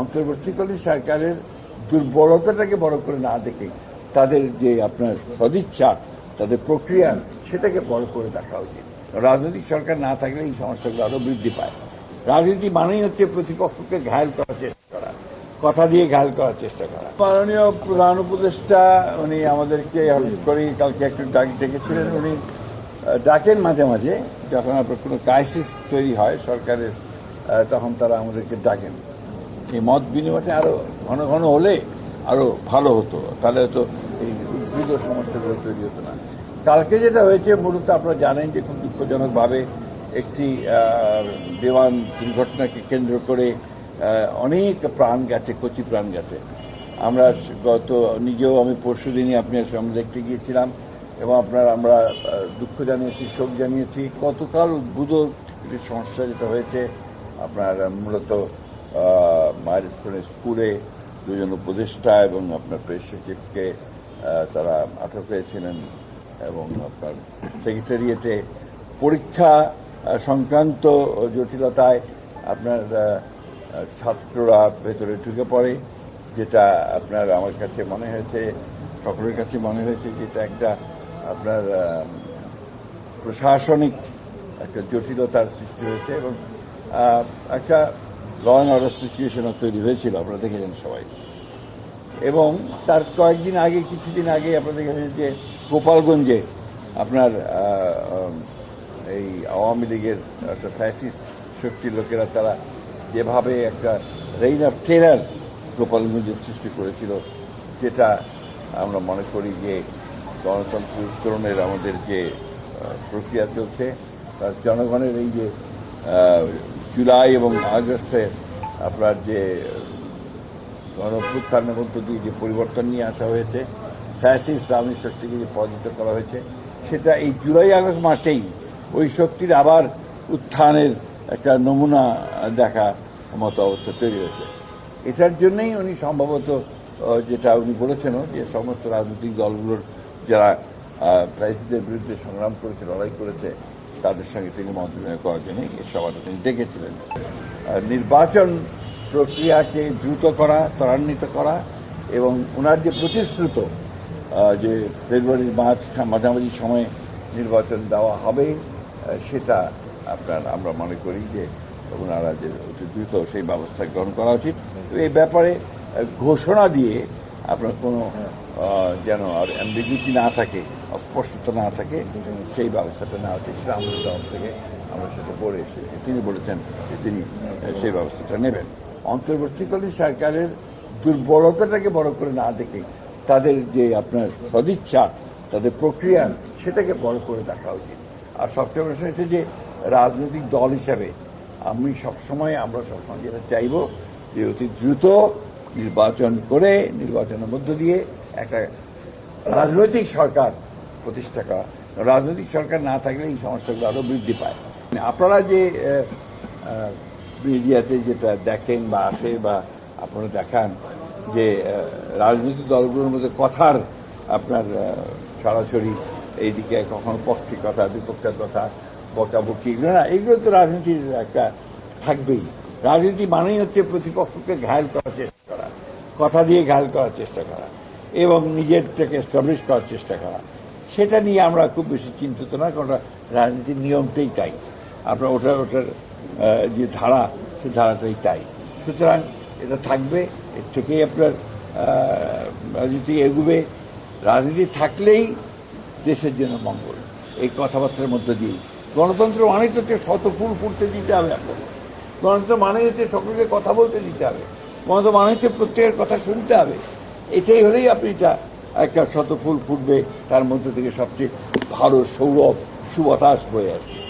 অন্তর্বর্তীকালীন সরকারের দুর্বলতাটাকে বড় করে না দেখে তাদের যে আপনার সদিচ্ছা, তাদের প্রক্রিয়া, সেটাকে বড় করে দেখা উচিত। রাজনৈতিক সরকার না থাকলে এই সমস্যাগুলো আরও বৃদ্ধি পায়। রাজনীতি মানেই হচ্ছে প্রতিপক্ষকে ঘায়ল করার চেষ্টা করা, কথা দিয়ে ঘায়ল করার চেষ্টা করা। মাননীয় প্রধান উপদেষ্টা, উনি আমাদেরকে করে কালকে একটু ডাক ডেকেছিলেন। উনি ডাকেন মাঝে মাঝে, যখন আপনার কোনো ক্রাইসিস তৈরি হয় সরকারের তখন তারা আমাদেরকে ডাকেন। এই মত বিনিময়টা আরও ঘন ঘন হলে আরও ভালো হতো। তাহলে হয়তো এই উদ্ভিদ সমস্যাগুলো তৈরি হতো না। কালকে যেটা হয়েছে, মূলত আপনারা জানেন যে খুব দুঃখজনকভাবে একটি বিমান দুর্ঘটনাকে কেন্দ্র করে অনেক প্রাণ গেছে, কচি প্রাণ গেছে। আমরা গত, নিজেও আমি পরশু দিনই আপনার সামনে দেখতে গিয়েছিলাম এবং আপনার, আমরা দুঃখ জানিয়েছি, শোক জানিয়েছি। গতকাল উদ্ভুত একটি সমস্যা যেটা হয়েছে, আপনার মূলত মাইলস্টোনের স্কুলে দুজন উপদেষ্টা এবং আপনার প্রেস সচিবকে তারা আটক হয়েছিলেন এবং আপনার সেক্রেটারিয়েটে পরীক্ষা সংক্রান্ত জটিলতায় আপনার ছাত্ররা ভেতরে ঢুকে পড়ে, যেটা আপনার আমার কাছে মনে হয়েছে, সকলের কাছে মনে হয়েছে যেটা একটা আপনার প্রশাসনিক একটা জটিলতার সৃষ্টি হয়েছে এবং একটা ল অ্যান্ড অর্ডার সিচুয়েশনও তৈরি হয়েছিল, আপনারা দেখেছেন সবাই। এবং তার কয়েকদিন আগে, কিছুদিন আগে আপনারা দেখেছেন যে গোপালগঞ্জে আপনার এই আওয়ামী লীগের একটা ফ্যাসিস্ট শক্তির লোকেরা তারা যেভাবে একটা রেইন অফ টেরার গোপালগঞ্জে সৃষ্টি করেছিল, যেটা আমরা মনে করি যে গণতন্ত্র উত্তরণের আমাদের যে প্রক্রিয়া চলছে, তার জনগণের এই যে জুলাই এবং আগস্টে আপনার যে গণপ্রুত্থানের মধ্য দিয়ে যে পরিবর্তন নিয়ে আসা হয়েছে ফ্যাসিস্ট রাজনৈতিক শক্তিকে যে পরাজিত করা হয়েছে, সেটা এই জুলাই আগস্ট মাসেই ওই শক্তির আবার উত্থানের একটা নমুনা দেখা মতো অবস্থা তৈরি হয়েছে। এটার জন্যই উনি সম্ভবত যেটা উনি বলেছেনও যে সমস্ত রাজনৈতিক দলগুলোর যারা প্রাইসিদের বিরুদ্ধে সংগ্রাম করেছে, লড়াই করেছে তাদের সঙ্গে তিনি বিনিময় করার জন্য এই সভাটা তিনি ডেকেছিলেন। নির্বাচন প্রক্রিয়াকে দ্রুত করা, ত্বরান্বিত করা এবং ওনার যে প্রতিশ্রুত যে ফেব্রুয়ারির মার্চ মাঝামাঝি সময়ে নির্বাচন দেওয়া হবে সেটা আপনার, আমরা মনে করি যে ওনারা যে অতি দ্রুত সেই ব্যবস্থা গ্রহণ করা উচিত। এই ব্যাপারে ঘোষণা দিয়ে আপনার কোনো যেন আর অ্যাম্বিগুইটি না থাকে, অস্পষ্টতা না থাকে, সেই ব্যবস্থাটা নেওয়া উচিত। সেটা আমাদের তরফ থেকে আমরা সেটা বলে এসেছি। তিনি বলেছেন যে তিনি সেই ব্যবস্থাটা নেবেন। অন্তর্বর্তীকালীন সরকারের দুর্বলতাটাকে বড় করে না দেখে তাদের যে আপনার সদিচ্ছা, তাদের প্রক্রিয়া, সেটাকে বড় করে দেখা উচিত। আর সবচেয়ে বড় হচ্ছে যে রাজনৈতিক দল হিসাবে আমি সবসময়, আমরা সবসময় যেটা চাইব যে অতি দ্রুত নির্বাচন করে নির্বাচনের মধ্য দিয়ে একটা রাজনৈতিক সরকার প্রতিষ্ঠা করা। রাজনৈতিক সরকার না থাকলে এই সমস্যাগুলো আরও বৃদ্ধি পায়। আপনারা যে মিডিয়াতে যেটা দেখেন বা আসে বা আপনারা দেখান যে রাজনৈতিক দলগুলোর মধ্যে কথার আপনার সরাসরি এইদিকে কখনো পক্ষে কথা, বিপক্ষের কথা, বকাবকি এগুলো না, এগুলো তো রাজনীতির একটা থাকবেই। রাজনীতি মানেই হচ্ছে প্রতিপক্ষকে ঘায়ল করার চেষ্টা। করা কথা দিয়ে ঘায়ল করার চেষ্টা করা, এবং নিজের থেকে এস্টাবলিশ করার চেষ্টা করা। সেটা নিয়ে আমরা খুব বেশি চিন্তিত না, কারণ রাজনীতির নিয়মটাই তাই। আপনার ওটার ওটার যে ধারা সে ধারাটাই তাই। সুতরাং এটা থাকবে, এর থেকেই আপনার রাজনীতি এগুবে। রাজনীতি থাকলেই দেশের জন্য মঙ্গল। এই কথাবার্তার মধ্যে দিয়ে গণতন্ত্র মানে তো শত ফুল ফুটতে দিতে হবে আপনাকে। গণতন্ত্র মানে হচ্ছে সকলকে কথা বলতে দিতে হবে। গণতন্ত্র মানে হচ্ছে প্রত্যেকের কথা শুনতে হবে। এটাই হলেই আপনি এটা একটা শত ফুল ফুটবে, তার মধ্যে থেকে সবচেয়ে ভালো সৌরভ সুবাতাস বয়ে আসবে।